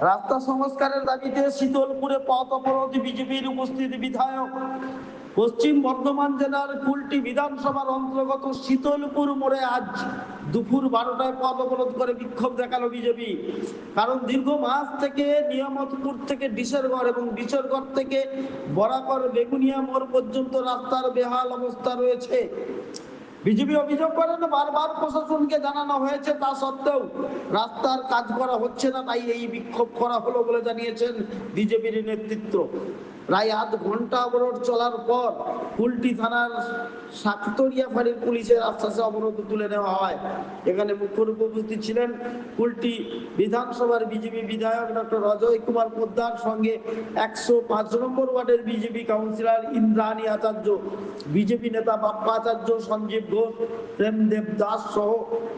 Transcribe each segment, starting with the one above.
রাস্তা সংস্কারের দাবিতে শীতলপুরে পথ বিজেপির উপস্থিত বিধায়ক। পশ্চিম বর্ধমান জেলার কুলটি বিধানসভার অন্তর্গত শীতলপুর মোড়ে আজ দুপুর বারোটায় পথ অবরোধ করে বিক্ষোভ দেখাল বিজেপি। কারণ দীর্ঘ মাস থেকে নিয়ামতপুর থেকে ডিসেরগড় এবং ডিসেরগড় থেকে বরাকর বেগুনিয়া মোড় পর্যন্ত রাস্তার বেহাল অবস্থা রয়েছে। বিজেপি অভিযোগ করেন বারবার প্রশাসনকে জানানো হয়েছে তা সত্ত্বেও রাস্তার কাজ করা হচ্ছে না, তাই এই বিক্ষোভ করা হলো বলে জানিয়েছেন বিজেপির নেতৃত্ব। প্রায় আধ ঘণ্টা অবরোধ চলার পর কুলটি থানার সাতরিয়া ফাঁড়ির পুলিশের আশ্বাসে অবরোধ তুলে নেওয়া হয়। এখানে মুখ্য উপস্থিত ছিলেন কুলটি বিধানসভার বিজেপি বিধায়ক ডক্টর অজয় কুমার পোদ্দার সঙ্গে একশো পাঁচ নম্বর ওয়ার্ডের BJP councillor Indrani Acharya, BJP নেতা বাপ্পা আচার্য, সঞ্জীব ঘোষ, প্রেমদেব দাস সহ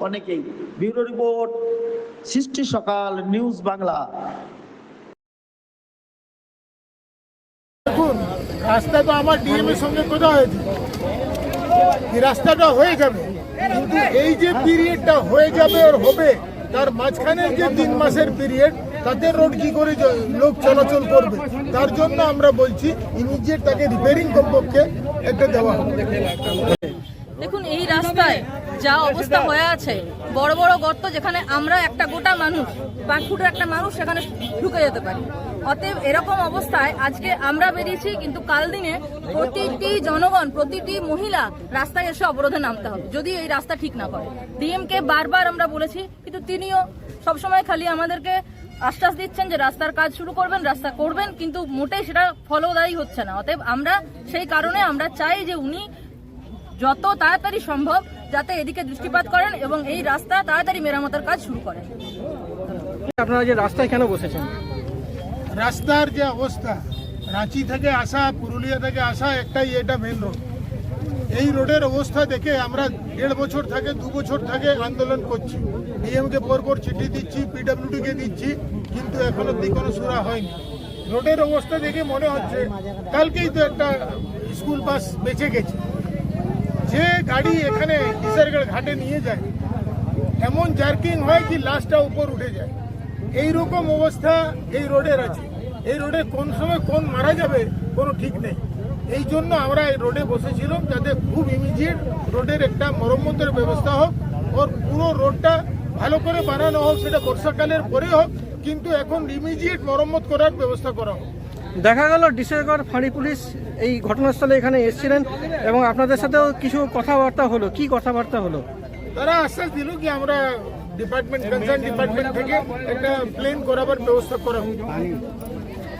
অনেকেই। ব্যুরো রিপোর্ট, সৃষ্টি সকাল, নিউজ বাংলা। রাস্তা তো আমার ডিএম এর সঙ্গে কথা হয়েছে? রাস্তাটা হয়ে যাবে। কিন্তু এই যে পিরিয়ডটা হয়ে যাবে আর হবে, তার মাঝখানের যে তিন মাসের পিরিয়ড তাতে রোড কি করে লোক চলাচল করবে? তার জন্য আমরা বলছি ইমিডিয়েট তাকে রিপেয়ারিং কমপক্ষে একটা দেওয়া দেখুন, এই রাস্তায় যা অবস্থা হয়ে আছে, বড় বড় গর্ত যেখানে আমরা একটা গোটা মানুষ, পাঁচ ফুটের একটা মানুষ সেখানে ঢুকে যেতে পারি। অতএব এরকম অবস্থায় আজকে আমরা বেরিয়েছি, কিন্তু কাল দিনে প্রতিটি জনগণ, প্রতিটি মহিলা রাস্তায় এসে অবরোধে নামতে হবে, যদি এই রাস্তা ঠিক না করে। ডিএমকে বারবার আমরা বলেছি, কিন্তু তিনিও সবসময় খালি আমাদেরকে আশ্বাস দিচ্ছেন যে রাস্তার কাজ শুরু করবেন, রাস্তা করবেন, কিন্তু মোটেই সেটা ফলদায়ী হচ্ছে না। অতএব আমরা সেই কারণে আমরা চাই যে উনি যত তাড়াতাড়ি সম্ভব যাতে এদিকে দৃষ্টিপাত করেন এবং এই রাস্তা তাড়াতাড়ি মেরামতের কাজ শুরু করেন। আপনারা যে রাস্তায় কেন বসেছেন? রাস্তার যে অবস্থা, রাঁচি থেকে আসা, পুরুলিয়া থেকে আসা একটাই এটা মেন রোড এই রোডের অবস্থা দেখে আমরা দেড় বছর থেকে, দু বছর থেকে আন্দোলন করছি। ডিএমকে পর পর চিঠি দিচ্ছি পিডব্লিউডি কে দিচ্ছি, কিন্তু এখন অব্দি কোনো সুরা হয়নি। রোডের অবস্থা দেখে মনে হচ্ছে, কালকেই তো একটা স্কুল বাস বেঁচে গেছে। যে গাড়ি এখানে কিশোরগড় ঘাটে নিয়ে যায়, এমন জার্কিং হয় কি লাশটা উপর উঠে যায়। এই রকম অবস্থা এই রোডের আছে। এই রোডে কোন সময় কোন মারা যাবে কোনো ঠিক নেই। এই জন্য আমরা এই রোডে বসেছিলাম যাতে খুব ইমিডিয়েট রোডের একটা মরম্মতের ব্যবস্থা হোক ওর পুরো রোডটা ভালো করে বানানো হোক সেটা বর্ষাকালের পরে হোক কিন্তু এখন ইমিডিয়েট মরম্মত করার ব্যবস্থা করা হোক। দেখা গেল ডিসেগড় ফাঁড়ি পুলিশ এই ঘটনাস্থলে এখানে এসেছিলেন এবং আপনাদের সাথেও কিছু কথাবার্তা হলো। কি কথাবার্তা হলো? তারা আশ্বাস দিল কি আমরা ডিপার্টমেন্ট কনসার্ন ডিপার্টমেন্ট থেকে একটা প্লেন করাবার ব্যবস্থা করা